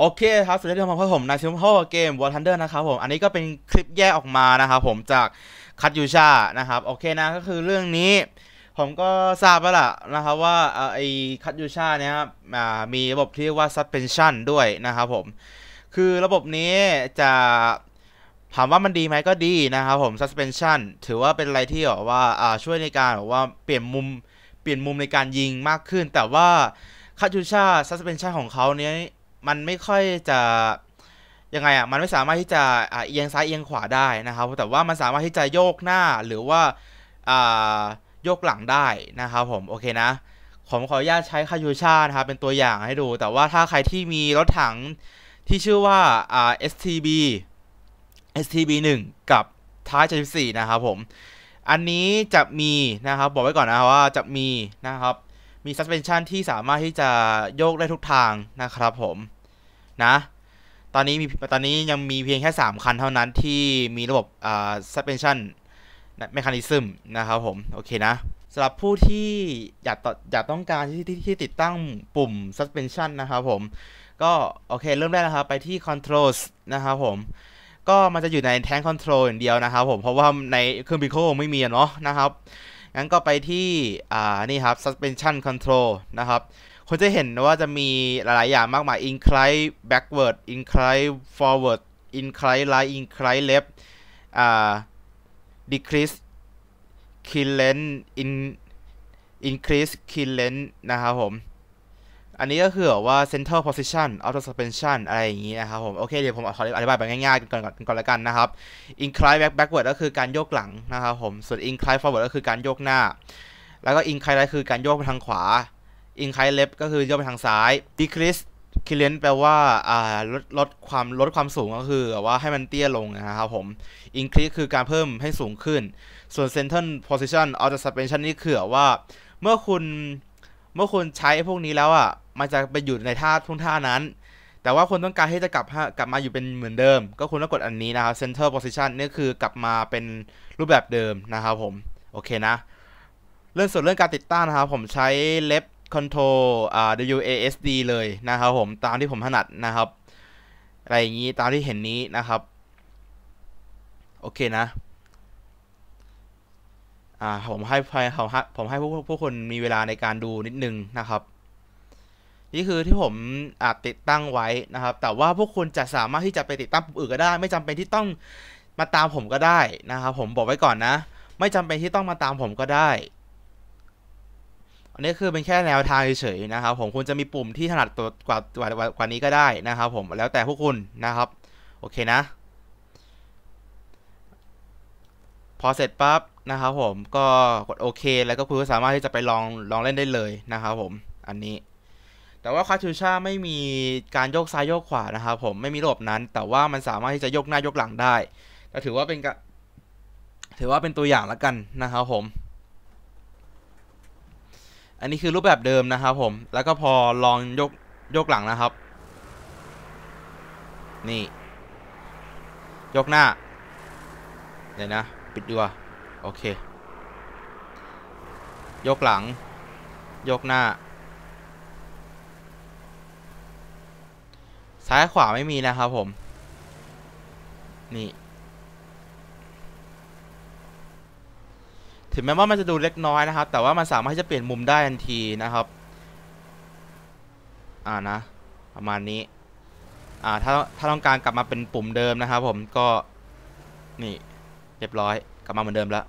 โอเคครับสวัสดีทุกคนผมนายซิมโฮเกมวอร์ทันเดอร์นะครับผม อันนี้ก็เป็นคลิปแยกออกมานะครับผมจากคัตยูชานะครับ โอเคนะก็คือเรื่องนี้ ผมก็ทราบแล้วล่ะนะครับว่าไอคัตยูชาเนี่ยครับมีระบบที่เรียกว่า suspension ด้วยนะครับผม คือระบบนี้จะถามว่ามันดีไหมก็ดีนะครับผม suspension ถือว่าเป็นอะไรที่แบบว่าช่วยในการแบบว่าเปลี่ยนมุมเปลี่ยนมุมในการยิงมากขึ้น แต่ว่าคัตยูชา suspension ของเขาเนี้ย มันไม่ค่อยจะยังไงอะมันไม่สามารถที่จะเอียงซ้ายเอียงขวาได้นะครับ แต่ว่ามันสามารถที่จะโยกหน้าหรือว่าโยกหลังได้นะครับผมโอเคนะผมขออนุญาตใช้คายูชานะครับเป็นตัวอย่างให้ดู แต่ว่าถ้าใครที่มีรถถังที่ชื่อว่า STB STB 1กับท้าย74นะครับผม อันนี้จะมีนะครับบอกไว้ก่อนนะว่าจะมีนะครับ มี suspension ที่สามารถที่จะโยกได้ทุกทางนะครับผมนะตอนนี้มีตอนนี้ยังมีเพียงแค่ 3 คันเท่านั้นที่มีระบบอ่า suspension mechanism นะครับผม โอเคนะสำหรับผู้ที่อยากอยากต้องการที่ที่ที่ติดตั้งปุ่ม suspension นะครับผม ก็โอเคเริ่มแรกนะครับ ไปที่ controls นะครับผม ก็มันจะอยู่ใน tank control อย่างเดียวนะครับผม เพราะว่าในเครื่องบินโคไม่มีเนาะนะครับ งั้นก็ไปที่อ่านี่ครับ suspension control นะครับคุณจะเห็นว่าจะมีหลาย ๆ อย่างมากมาย incline backward incline forward incline right incline left อ่า decrease kill length in increase kill length นะครับผม อันนี้ก็คือว่า center position auto suspension อะไรอย่างนี้นะครับผม โอเค เดี๋ยวผมขออธิบายแบบง่ายๆก่อนก่อนก่อนละกันนะครับ incline back backward ก็คือการโยกหลังนะครับผม ส่วน incline forward ก็คือการโยกหน้า แล้วก็ incline right คือการโยกไปทางขวา incline left ก็คือโยกไปทางซ้าย decrease k i l l e n แปลว่าอ่าลดลดความลดความสูงก็คือว่าให้มันเตี้ยลงนะครับผม increase คือการเพิ่มให้สูงขึ้น ส่วน center position auto suspension นี่คือว่าเมื่อคุณเมื่อคุณใช้พวกนี้แล้วอะ มันจะไปอยู่ในท่าทุ่งท่านั้น แต่ว่าคนต้องการที่จะกลับกลับมาอยู่เป็นเหมือนเดิม ก็คุณต้องกดอันนี้นะครับ center position นี่คือกลับมาเป็นรูปแบบเดิมนะครับผม โอเคนะ เรื่องส่วนเรื่องการติดตั้งนะครับ ผมใช้ left control อ่า WASD เลยนะครับผมตามที่ผมถนัดนะครับ อะไรอย่างนี้ตามที่เห็นนี้นะครับ โอเคนะอ่าผมให้ผมให้ผมให้พวกพวกคนมีเวลาในการดูนิดนึงนะครับ นี่คือที่ผมอาจติดตั้งไว้นะครับ แต่ว่าพวกคุณจะสามารถที่จะไปติดตั้งปุ่มอื่นก็ได้ ไม่จำเป็นที่ต้องมาตามผมก็ได้นะครับ ผมบอกไว้ก่อนนะ ไม่จำเป็นที่ต้องมาตามผมก็ได้ อันนี้คือเป็นแค่แนวทางเฉยๆนะครับ ผมคุณจะมีปุ่มที่ถนัดตัวกว่ากว่ากว่านี้ก็ได้นะครับ ผมแล้วแต่พวกคุณนะครับ โอเคนะ พอเสร็จปั๊บนะครับ ผมก็กดโอเค แล้วก็คุณก็สามารถที่จะไปลองลองเล่นได้เลยนะครับ ผมอันนี้ แต่ว่าคาชูชาไม่มีการโยกซ้ายโยกขวานะครับผมไม่มีระบบนั้น แต่ว่ามันสามารถที่จะยกหน้ายกหลังได้ก็ถือว่าเป็นถือว่าเป็นตัวอย่างล้วกันนะครับผม อันนี้คือรูปแบบเดิมนะครับผม แล้วก็พอลองยกยกหลังนะครับ นี่ ยกหน้า เดี๋ยวนะ ปิดดีกว่า โอเค ยกหลัง ยกหน้า ซ้ายขวาไม่มีนะครับผม นี่ ถึงแม้ว่ามันจะดูเล็กน้อยนะครับ แต่ว่ามันสามารถที่จะเปลี่ยนมุมได้ทันทีนะครับ อ่านะ ประมาณนี้ อ่า ถ้าถ้าต้องการกลับมาเป็นปุ่มเดิมนะครับผมก็ นี่ เรียบร้อย กลับมาเหมือนเดิมแล้ว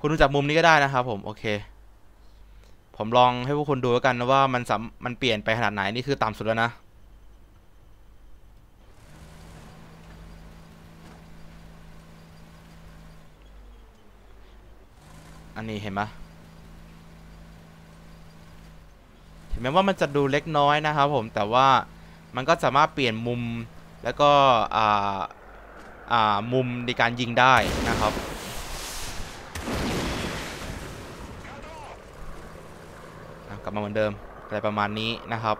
คุณดูจากมุมนี้ก็ได้นะครับผม โอเค ผมลองให้พวกคุณดูแล้วกันนะว่ามันสมมันเปลี่ยนไปขนาดไหนนี่คือต่ำสุดแล้วนะอันนี้เห็นไหมถึงแม้ว่ามันจะดูเล็กน้อยนะครับผม แต่ว่ามันก็สามารถเปลี่ยนมุมแล้วก็ อ่า อ่า มุมในการยิงได้นะครับ กลับมาเหมือนเดิมอะไรประมาณนี้นะครับ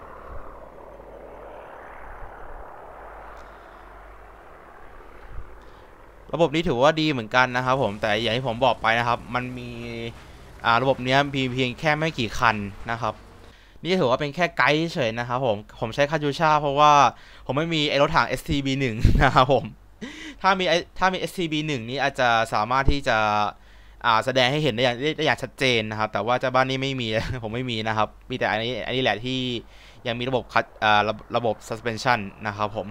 ระบบนี้ถือว่าดีเหมือนกันนะครับผมแต่อย่างที่ผมบอกไปนะครับ มันมีระบบนี้มีเพียงแค่ไม่กี่คันนะครับนี่ถือว่าเป็นแค่ไกด์เฉยนะครับผม ผมใช้คาจูชาเพราะว่าผมไม่มีไอรถถัง STB 1นะครับผม ถ้ามีไอถ้ามี STB 1นี้อาจจะสามารถที่จะ แสดงให้เห็นได้อย่างได้อย่างชัดเจนนะครับ แต่ว่าเจ้าบ้านนี้ไม่มี ผมไม่มีนะครับ มีแต่อันนี้อันนี้แหละที่ยังมีระบบคัดอ่าระระบบ suspension นะครับผม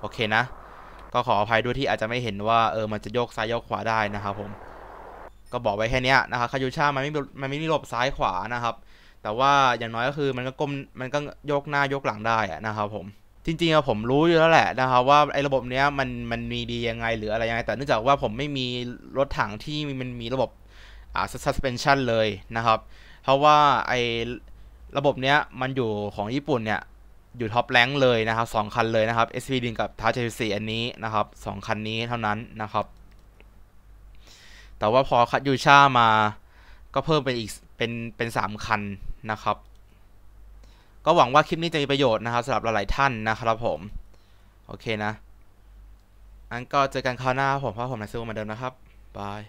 โอเคนะ ก็ขออภัยด้วยที่อาจจะไม่เห็นว่าเออมันจะโยกซ้ายโยกขวาได้นะครับผม ก็บอกไว้แค่นี้นะครับคายูชามันไม่มันไม่มีระบบซ้ายขวานะครับ แต่ว่าอย่างน้อยก็คือมันก็ก้มมันก็โยกหน้าโยกหลังได้นะครับผม จริงๆอะผมรู้อยู่แล้วแหละนะครับว่าไอ้ระบบเนี้ยมันมันมีดียังไงหรืออะไรยังไง แต่เนื่องจากว่าผมไม่มีรถถังที่มันมีระบบอ่า suspension เลยนะครับ เพราะว่าไอ้ระบบเนี้ยมันอยู่ของญี่ปุ่นเนี่ยอยู่ท็อปแรงค์เลยนะครับสองคันเลยนะครับ SV ดินกับทาร์เจสีอันนี้นะครับสองคันนี้เท่านั้นนะครับ แต่ว่าพอคัตยูชามาก็เพิ่มเป็นอีกเป็นเป็นสามคันนะครับ ก็หวังว่าคลิปนี้จะมีประโยชน์นะครับสำหรับหลายๆท่านนะครับผม โอเคนะ อันก็เจอกันคราวหน้าผมเพราะผมนายซูมาเดิมนะครับบาย